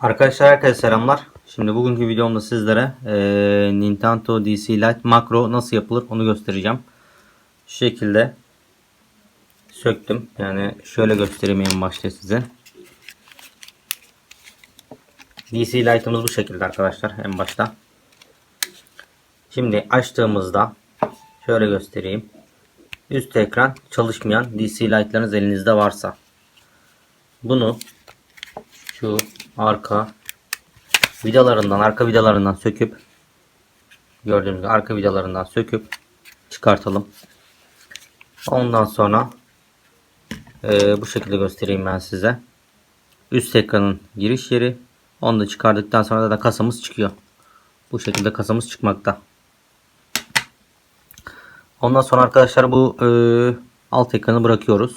Arkadaşlar herkese selamlar. Şimdi bugünkü videomda sizlere eee, Nintendo DC Lite makro nasıl yapılır onu göstereceğim. Şu şekilde söktüm. Yani şöyle göstereyim en başta size. DC Lite'ımız bu şekilde arkadaşlar en başta. Şimdi açtığımızda şöyle göstereyim. Üst ekran çalışmayan DC Lite'larınız elinizde varsa bunu şu arka vidalarından arka vidalarından söküp gördüğünüz gibi arka vidalarından söküp çıkartalım. Ondan sonra e, bu şekilde göstereyim ben size. Üst ekranın giriş yeri. Onu da çıkardıktan sonra da kasamız çıkıyor. Bu şekilde kasamız çıkmakta. Ondan sonra arkadaşlar bu e, alt ekranı bırakıyoruz.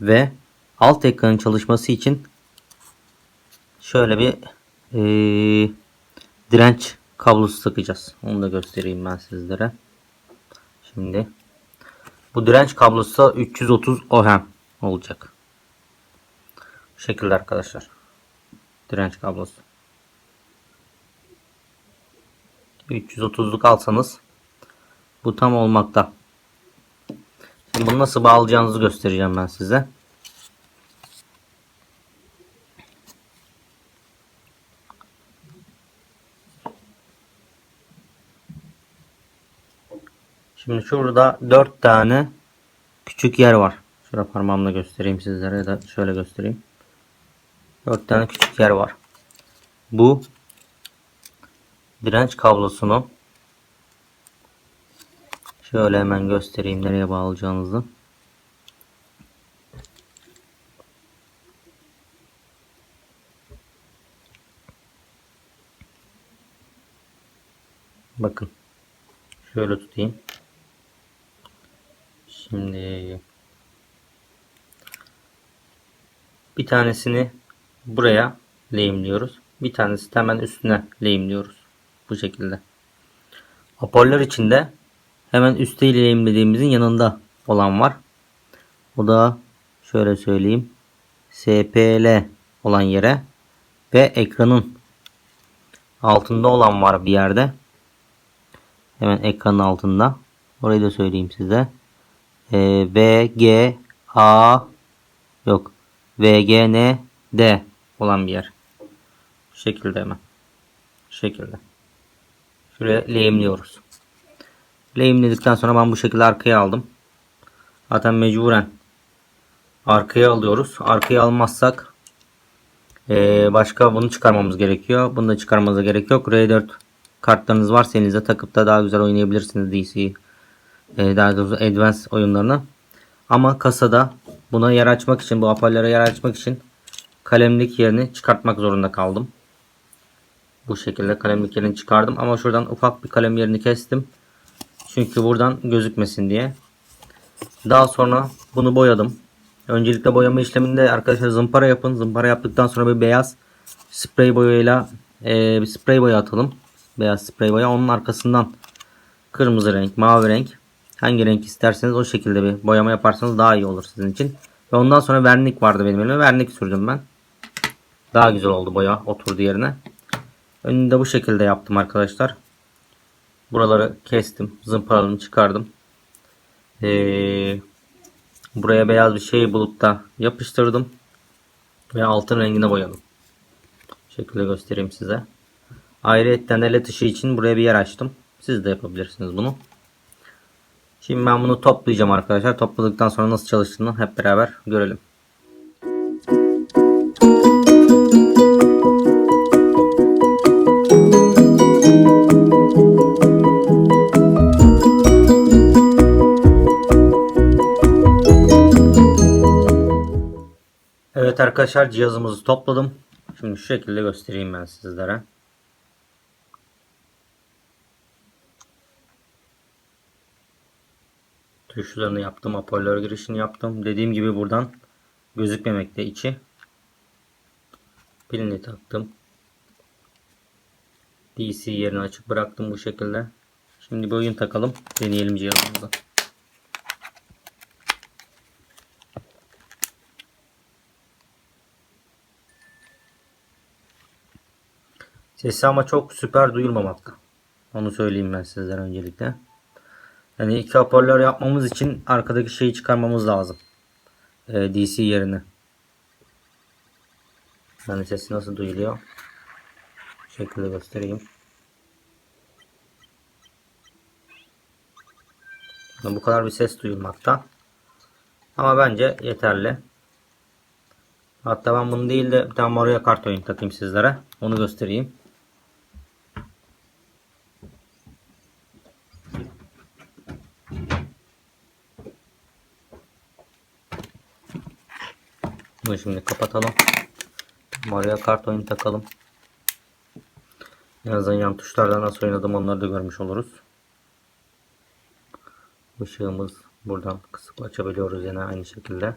Ve alt ekranın çalışması için şöyle bir eee, direnç kablosu takacağız. Onu da göstereyim ben sizlere. Şimdi bu direnç kablosu da 330 ohm olacak. Bu şekilde arkadaşlar. Direnç kablosu. 330'luk alsanız bu tam olmakta. Şimdi bunu nasıl bağlayacağınızı göstereceğim ben size. Şimdi şurada 4 tane küçük yer var. Şurada parmağımla göstereyim sizlere ya da şöyle göstereyim. 4 tane küçük yer var. Bu direnç kablosunu şöyle hemen göstereyim nereye bağlayacağınızı. Bakın. Şöyle tutayım. Şimdi bir tanesini buraya lehimliyoruz. Bir tanesi hemen üstüne lehimliyoruz. Bu şekilde. Hoparlör içinde hemen üstte lehimlediğimizin yanında olan var. O da şöyle söyleyeyim. SPL olan yere ve ekranın altında olan var bir yerde. Hemen ekranın altında. Orayı da söyleyeyim size. Ee, V, G, A yok. V, G, N, D olan bir yer. Şu şekilde hemen. Şu şekilde. Şuraya lehimliyoruz. Lehimledikten sonra ben bu şekilde arkaya aldım. Zaten mecburen arkaya alıyoruz. Arkaya almazsak ee, başka bunu çıkarmamız gerekiyor. Bunu da çıkarmanıza gerek yok. R4 kartlarınız varsa elinizde takıp da daha güzel oynayabilirsiniz DC e, daha doğrusu Advance oyunlarını. Ama kasada buna yer açmak için bu hoparlöre yer açmak için kalemlik yerini çıkartmak zorunda kaldım. Bu şekilde kalemlik yerini çıkardım ama şuradan ufak bir kalem yerini kestim. Çünkü buradan gözükmesin diye. Daha sonra bunu boyadım. Öncelikle boyama işleminde arkadaşlar zımpara yapın. Zımpara yaptıktan sonra bir beyaz sprey boyayla e, bir sprey boya atalım. Beyaz sprey boya. Onun arkasından kırmızı renk, mavi renk hangi renk isterseniz o şekilde bir boyama yaparsanız daha iyi olur sizin için. Ve ondan sonra vernik vardı benim elimde. Vernik sürdüm ben. Daha güzel oldu boya oturdu yerine. Önünü de bu şekilde yaptım arkadaşlar. Buraları kestim. Zımparalarını çıkardım. Ee, buraya beyaz bir şey bulup da yapıştırdım. Ve altın rengine boyadım. Bu şekilde göstereyim size. Ayrıca led ışığı için buraya bir yer açtım. Siz de yapabilirsiniz bunu. Şimdi ben bunu toplayacağım arkadaşlar. Topladıktan sonra nasıl çalıştığını hep beraber görelim. Evet arkadaşlar cihazımızı topladım. Şimdi şu şekilde göstereyim ben sizlere. Tuşlarını yaptım. Hoparlör girişini yaptım. Dediğim gibi buradan gözükmemekte içi. Pilini taktım. DC yerini açık bıraktım bu şekilde. Şimdi bir oyun takalım. Deneyelim cihazımızı. Sesi ama çok süper duyulmamakta. Onu söyleyeyim ben sizlere öncelikle. Yani iki hoparlör yapmamız için arkadaki şeyi çıkarmamız lazım. Ee, DC yerine. Yani sesi nasıl duyuluyor? Bu şekilde göstereyim. Yani bu kadar bir ses duyulmakta. Ama bence yeterli. Hatta ben bunu değil de bir tane Mario Kart oyun takayım sizlere. Onu göstereyim. Bunu şimdi kapatalım. Mario Kart oyunu takalım. En azından yan tuşlardan nasıl oynadım onları da görmüş oluruz. Işığımız buradan kısıp açabiliyoruz yine aynı şekilde.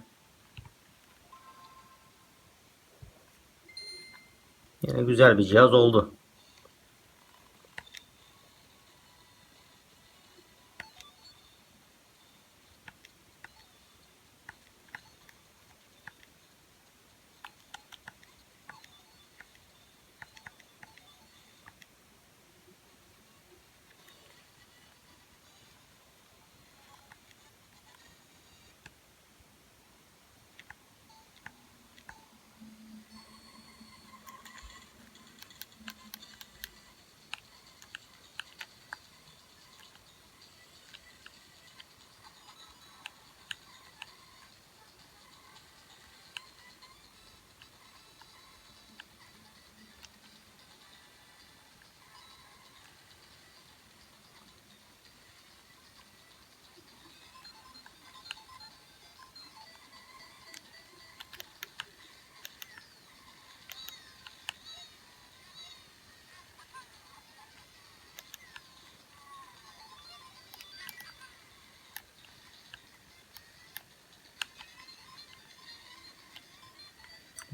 Yine güzel bir cihaz oldu.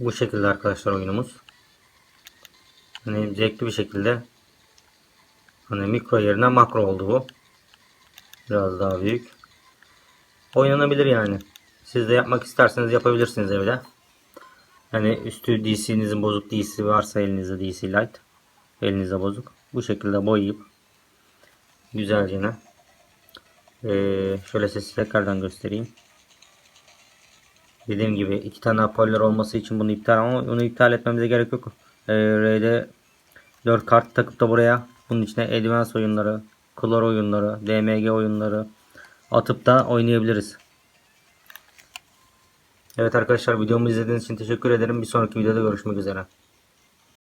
Bu şekilde arkadaşlar oyunumuz. Hani zevkli bir şekilde hani mikro yerine makro oldu bu. Biraz daha büyük. Oynanabilir yani. Siz de yapmak isterseniz yapabilirsiniz evde. Hani üstü DC'nizin bozuk DC varsa elinizde DC Lite. Elinizde bozuk. Bu şekilde boyayıp güzelce? Ee, şöyle sesi tekrardan göstereyim. Dediğim gibi iki tane hoparlör olması için bunu iptal ama bunu iptal etmemize gerek yok. Ee, RD 4 kart takıp da buraya bunun içine Advance oyunları, Color oyunları, DMG oyunları atıp da oynayabiliriz. Evet arkadaşlar videomu izlediğiniz için teşekkür ederim. Bir sonraki videoda görüşmek üzere.